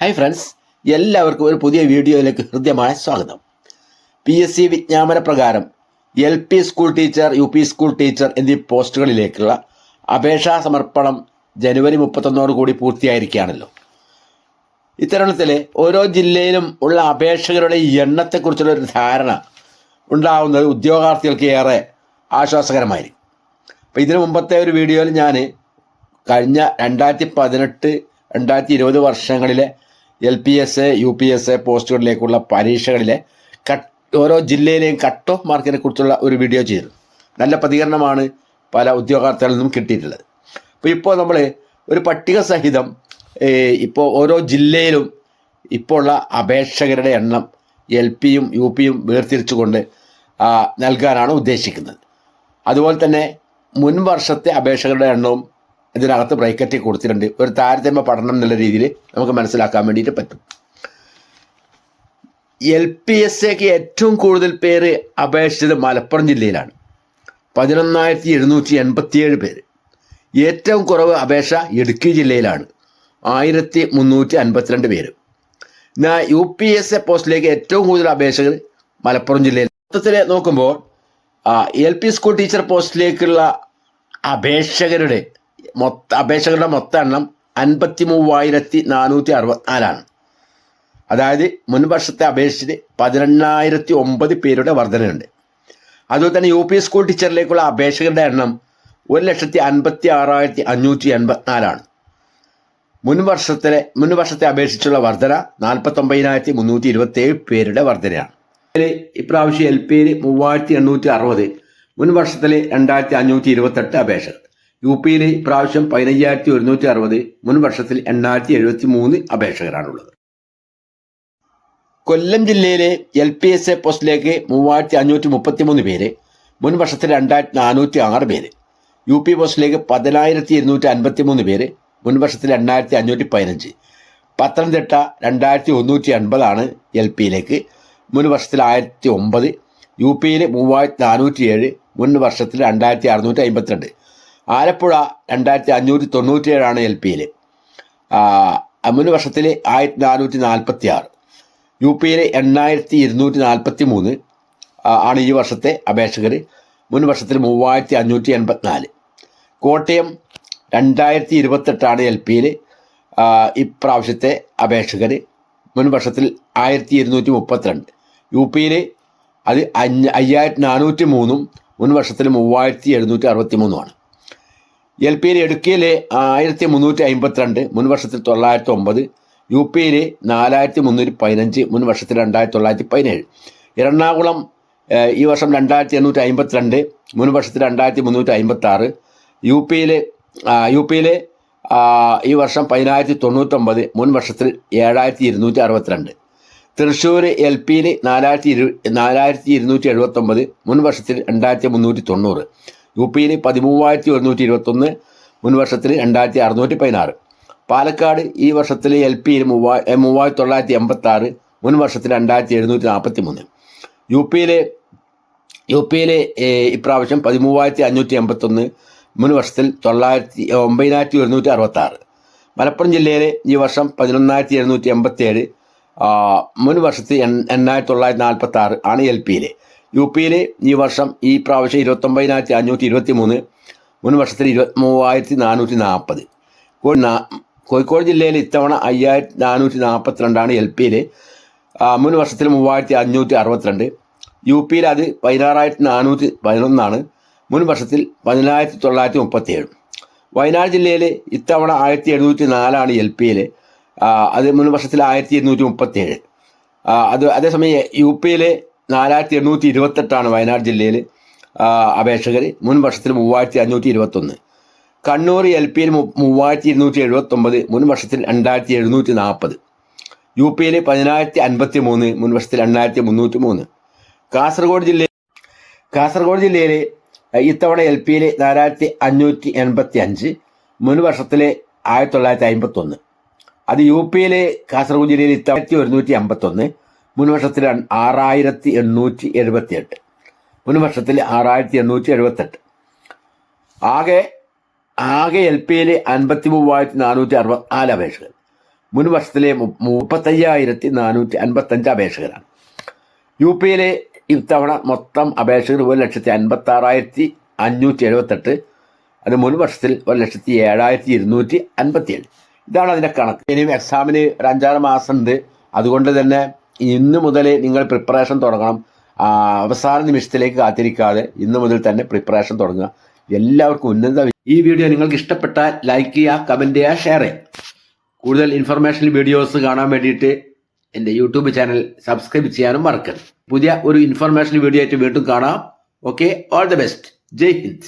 Hi friends എല്ലാവർക്കും ഒരു പുതിയ വീഡിയോയിലേക്ക് ഹൃദ്യമായ സ്വാഗതം. പി എസ് സി വിജ്ഞാപന പ്രകാരം L P school teacher U P school teacher എന്നീ പോസ്റ്റുകളിലേക്കുള്ള അപേക്ഷാ സമർപ്പണം ജനുവരി മുപ്പത്തൊന്നോട് കൂടി പൂർത്തിയായിരിക്കുകയാണല്ലോ. ഇത്തരുണത്തിൽ ഓരോ ജില്ലയിലും ഉള്ള അപേക്ഷകരുടെ എണ്ണത്തെക്കുറിച്ചുള്ള ഒരു ധാരണ ഉണ്ടാവുന്നത് ഉദ്യോഗാർത്ഥികൾക്ക് ഏറെ ആശ്വാസകരമായിരിക്കും. അപ്പോൾ ഇതിനു മുമ്പത്തെ ഒരു വീഡിയോയിൽ ഞാൻ കഴിഞ്ഞ രണ്ടായിരത്തി പതിനെട്ട് രണ്ടായിരത്തി ഇരുപത് വർഷങ്ങളിലെ L P S A U P S A പോസ്റ്റുകളിലേക്കുള്ള പരീക്ഷകളിലെ കട്ട് ഓരോ ജില്ലയിലെയും കട്ട് ഓഫ് മാർക്കിനെ കുറിച്ചുള്ള ഒരു വീഡിയോ ചെയ്തു. നല്ല പ്രതികരണമാണ് പല ഉദ്യോഗാർത്ഥികളിൽ നിന്നും കിട്ടിയിട്ടുള്ളത്. അപ്പോൾ ഇപ്പോൾ നമ്മൾ ഒരു പട്ടിക സഹിതം ഇപ്പോൾ ഓരോ ജില്ലയിലും ഇപ്പോൾ ഉള്ള അപേക്ഷകരുടെ എണ്ണം എൽ പിയും യു പിയും വേർതിരിച്ചുകൊണ്ട് നൽകാനാണ് ഉദ്ദേശിക്കുന്നത്. അതുപോലെ തന്നെ മുൻ വർഷത്തെ അപേക്ഷകരുടെ എണ്ണവും ഇതിനകത്ത് ബ്രേക്കറ്റ് കൊടുത്തിട്ടുണ്ട്. ഒരു താരതമ്യ പഠനം എന്നുള്ള രീതിയിൽ നമുക്ക് മനസ്സിലാക്കാൻ വേണ്ടിയിട്ട് പറ്റും. എൽ പി എസ് എക്ക് ഏറ്റവും കൂടുതൽ പേര് അപേക്ഷിച്ചത് മലപ്പുറം ജില്ലയിലാണ്. പതിനൊന്നായിരത്തി എഴുന്നൂറ്റി എൺപത്തിയേഴ് പേര്. ഏറ്റവും കുറവ് അപേക്ഷ ഇടുക്കി ജില്ലയിലാണ്. ആയിരത്തി മുന്നൂറ്റി അൻപത്തിരണ്ട് പേര്. എന്നാൽ യു പി എസ് എ പോസ്റ്റിലേക്ക് ഏറ്റവും കൂടുതൽ അപേക്ഷകർ മലപ്പുറം ജില്ലയിൽ. മൊത്തത്തിൽ നോക്കുമ്പോൾ എൽ പി സ്കൂൾ ടീച്ചർ പോസ്റ്റിലേക്കുള്ള അപേക്ഷകരുടെ മൊത്ത അപേക്ഷകരുടെ മൊത്ത എണ്ണം അൻപത്തി മൂവായിരത്തി നാനൂറ്റി അറുപത്തിനാലാണ് അതായത് മുൻ വർഷത്തെ അപേക്ഷിച്ച് പതിനെണ്ണായിരത്തി ഒമ്പത് പേരുടെ വർധനയുണ്ട്. അതുപോലെ തന്നെ യു പി സ്കൂൾ ടീച്ചറിലേക്കുള്ള അപേക്ഷകരുടെ എണ്ണം ഒരു ലക്ഷത്തി അൻപത്തി ആറായിരത്തി അഞ്ഞൂറ്റി എൺപത്തിനാലാണ് മുൻ വർഷത്തിലെ മുൻ വർഷത്തെ അപേക്ഷിച്ചുള്ള വർധന നാൽപ്പത്തൊമ്പതിനായിരത്തി മുന്നൂറ്റി ഇരുപത്തി ഏഴ് പേരുടെ വർധനയാണ്. ഇപ്രാവശ്യം എൽ പിയിൽ മൂവായിരത്തി എണ്ണൂറ്റി അറുപത് മുൻ വർഷത്തിലെ രണ്ടായിരത്തി അഞ്ഞൂറ്റി ഇരുപത്തെട്ട് അപേക്ഷകർ. യു പിയിൽ ഇപ്രാവശ്യം പതിനയ്യായിരത്തി ഒരുന്നൂറ്റി അറുപത് മുൻ വർഷത്തിൽ എണ്ണായിരത്തി എഴുപത്തി മൂന്ന് അപേക്ഷകരാണുള്ളത്. കൊല്ലം ജില്ലയിലെ എൽ പി എസ് എ പോസ്റ്റിലേക്ക് മൂവായിരത്തി അഞ്ഞൂറ്റി മുപ്പത്തി മൂന്ന് പേര് മുൻ വർഷത്തിൽ രണ്ടായിരത്തി നാനൂറ്റി ആറ് പേര്. യു പി പോസ്റ്റിലേക്ക് പതിനായിരത്തി ഇരുന്നൂറ്റി അൻപത്തി മൂന്ന് പേര് മുൻ വർഷത്തിൽ എണ്ണായിരത്തി അഞ്ഞൂറ്റി പതിനഞ്ച് പത്തനംതിട്ട രണ്ടായിരത്തി ഒന്നൂറ്റി അൻപതാണ് എൽ പിയിലേക്ക് മുൻ വർഷത്തിൽ ആയിരത്തി ഒമ്പത് യു പിയിൽ മൂവായിരത്തി നാനൂറ്റി ഏഴ് മുൻ വർഷത്തിൽ രണ്ടായിരത്തി അറുന്നൂറ്റി അമ്പത്തിരണ്ട് ആലപ്പുഴ രണ്ടായിരത്തി അഞ്ഞൂറ്റി തൊണ്ണൂറ്റി ഏഴാണ് എൽ പിയിൽ മുൻ വർഷത്തിൽ ആയിരത്തി നാനൂറ്റി നാൽപ്പത്തി ആറ് യു പിയിലെ എണ്ണായിരത്തി ഇരുന്നൂറ്റി നാൽപ്പത്തി മൂന്ന് ആണ് ഈ വർഷത്തെ അപേക്ഷകർ മുൻ വർഷത്തിൽ മൂവായിരത്തി അഞ്ഞൂറ്റി എൺപത്തിനാല് കോട്ടയം രണ്ടായിരത്തി ഇരുപത്തെട്ടാണ് എൽ പിയിൽ ഇപ്രാവശ്യത്തെ അപേക്ഷകർ മുൻ വർഷത്തിൽ ആയിരത്തി ഇരുന്നൂറ്റി മുപ്പത്തിരണ്ട് യു പിയിൽ അത് അഞ്ഞ അയ്യായിരത്തി നാനൂറ്റി മൂന്നും മുൻ വർഷത്തിൽ മൂവായിരത്തി എഴുന്നൂറ്റി അറുപത്തി മൂന്നുമാണ് എൽ പിയിൽ ഇടുക്കിയിൽ ആയിരത്തി മുന്നൂറ്റി അമ്പത്തിരണ്ട് മുൻ വർഷത്തിൽ തൊള്ളായിരത്തി ഒമ്പത് യു പിയിൽ നാലായിരത്തി മുന്നൂറ്റി പതിനഞ്ച് മുൻ വർഷത്തിൽ രണ്ടായിരത്തി തൊള്ളായിരത്തി പതിനേഴ് എറണാകുളം ഈ വർഷം രണ്ടായിരത്തി എണ്ണൂറ്റി അമ്പത്തിരണ്ട് മുൻ വർഷത്തിൽ രണ്ടായിരത്തി മുന്നൂറ്റി അമ്പത്തി ആറ് യു പിയിലെ യു പിയിലെ ഈ വർഷം പതിനായിരത്തി തൊണ്ണൂറ്റൊമ്പത് മുൻ വർഷത്തിൽ ഏഴായിരത്തി ഇരുന്നൂറ്റി അറുപത്തിരണ്ട് തൃശ്ശൂർ എൽ പിയിൽ നാലായിരത്തി ഇരു നാലായിരത്തി ഇരുന്നൂറ്റി എഴുപത്തൊമ്പത് മുൻ വർഷത്തിൽ രണ്ടായിരത്തി മുന്നൂറ്റി തൊണ്ണൂറ് യു പിയിൽ പതിമൂവായിരത്തി ഒരുന്നൂറ്റി ഇരുപത്തൊന്ന് മുൻ വർഷത്തിൽ രണ്ടായിരത്തി അറുന്നൂറ്റി പതിനാറ് പാലക്കാട് ഈ വർഷത്തിൽ എൽ പിയിൽ മൂവാ ഏ, മൂവായിരത്തി തൊള്ളായിരത്തി എൺപത്തി ആറ് മുൻ വർഷത്തിൽ രണ്ടായിരത്തി എഴുന്നൂറ്റി നാൽപ്പത്തി മൂന്ന് യു പിയിലെ യു പിയിലെ ഇപ്രാവശ്യം പതിമൂവായിരത്തി അഞ്ഞൂറ്റി എൺപത്തൊന്ന് മുൻ വർഷത്തിൽ തൊള്ളായിരത്തി ഒമ്പതിനായിരത്തി ഒരുന്നൂറ്റി അറുപത്താറ് മലപ്പുറം ജില്ലയിലെ ഈ വർഷം പതിനൊന്നായിരത്തി എഴുന്നൂറ്റി എൺപത്തി ഏഴ് മുൻ വർഷത്തിൽ എണ്ണായിരത്തി തൊള്ളായിരത്തി നാൽപ്പത്തി ആറ് ആണ് എൽ പിയിലെ യു പിയിൽ ഈ വർഷം ഈ പ്രാവശ്യം ഇരുപത്തൊമ്പതിനായിരത്തി അഞ്ഞൂറ്റി ഇരുപത്തി മൂന്ന് മുൻ വർഷത്തിൽ ഇരുപത്തി മൂവായിരത്തി നാനൂറ്റി നാൽപ്പത് കോഴിക്കോട് ജില്ലയിൽ ഇത്തവണ അയ്യായിരത്തി നാനൂറ്റി നാൽപ്പത്തിരണ്ടാണ് എൽ പിയിൽ. മുൻ വർഷത്തിൽ മൂവായിരത്തി അഞ്ഞൂറ്റി അറുപത്തിരണ്ട് യു പിയിൽ അത് പതിനാറായിരത്തി നാനൂറ്റി പതിനൊന്നാണ് മുൻ വർഷത്തിൽ പതിനായിരത്തി തൊള്ളായിരത്തി മുപ്പത്തിയേഴ് വയനാട് ജില്ലയിൽ ഇത്തവണ ആയിരത്തി എഴുന്നൂറ്റി നാലാണ് എൽ പിയിൽ. അത് മുൻ വർഷത്തിൽ ആയിരത്തി ഇരുന്നൂറ്റി മുപ്പത്തിയേഴ് അത് അതേസമയം യു പിയിൽ നാലായിരത്തി എണ്ണൂറ്റി ഇരുപത്തെട്ടാണ് വയനാട് ജില്ലയിൽ അപേക്ഷകർ മുൻ വർഷത്തിൽ മൂവായിരത്തി അഞ്ഞൂറ്റി ഇരുപത്തൊന്ന് കണ്ണൂർ എൽ പിയിൽ മൂവായിരത്തി ഇരുന്നൂറ്റി എഴുപത്തൊമ്പത് മുൻ വർഷത്തിൽ രണ്ടായിരത്തി എഴുന്നൂറ്റി നാൽപ്പത് യു പിയിൽ പതിനായിരത്തി അൻപത്തി മൂന്ന് മുൻ വർഷത്തിൽ രണ്ടായിരത്തി മുന്നൂറ്റി മൂന്ന് കാസർഗോഡ് ജില്ലയിൽ കാസർഗോഡ് ജില്ലയിൽ ഇത്തവണ എൽ പിയിൽ നാലായിരത്തി അഞ്ഞൂറ്റി എൺപത്തി അഞ്ച് മുൻ വർഷത്തിലെ ആയിരത്തി തൊള്ളായിരത്തി അമ്പത്തൊന്ന് അത് യു പിയിലെ കാസർഗോഡ് ജില്ലയിൽ ഇത്തവണത്തി ഒരുന്നൂറ്റി അമ്പത്തൊന്ന് മുൻ വർഷത്തിൽ ആറായിരത്തി എണ്ണൂറ്റി എഴുപത്തി എട്ട് മുൻ ആറായിരത്തി എണ്ണൂറ്റി എഴുപത്തെട്ട് ആകെ ആകെ എൽ പിയിൽ അൻപത്തി മൂവായിരത്തി നാനൂറ്റി അറുപത്തിനാല് അപേക്ഷകൾ മുൻ വർഷത്തിലെ മു- മുപ്പത്തയ്യായിരത്തി നാനൂറ്റി അൻപത്തഞ്ച് അപേക്ഷകരാണ്. യു പിയിലെ ഇത്തവണ മൊത്തം അപേക്ഷകർ ഒരു ലക്ഷത്തി അൻപത്തി ആറായിരത്തി അഞ്ഞൂറ്റി എഴുപത്തെട്ട് അത് മുൻ വർഷത്തിൽ ഒരു ലക്ഷത്തി ഏഴായിരത്തി ഇരുന്നൂറ്റി അൻപത്തി ഏഴ് ഇതാണ് അതിന്റെ കണക്ക്. ഇനിയും എക്സാമിന് ഒരു അഞ്ചാറ് മാസം ഉണ്ട് അതുകൊണ്ട് തന്നെ ഇന്ന് മുതൽ നിങ്ങൾ പ്രിപ്പറേഷൻ തുടങ്ങണം. അവസാന നിമിഷത്തിലേക്ക് കാത്തിരിക്കാതെ ഇന്ന് മുതൽ തന്നെ പ്രിപ്പറേഷൻ തുടങ്ങുക. എല്ലാവർക്കും ഉന്നത ഈ വീഡിയോ നിങ്ങൾക്ക് ഇഷ്ടപ്പെട്ടാൽ ലൈക്ക് ചെയ്യുക കമന്റ് ചെയ്യുക ഷെയർ ചെയ്യുക. കൂടുതൽ ഇൻഫർമേഷൻ വീഡിയോസ് കാണാൻ വേണ്ടിയിട്ട് എന്റെ യൂട്യൂബ് ചാനൽ സബ്സ്ക്രൈബ് ചെയ്യാനും മറക്കരുത്. പുതിയ ഒരു ഇൻഫർമേഷൻ വീഡിയോ ആയിട്ട് വീണ്ടും കാണാം. Okay all the best Jai Hind.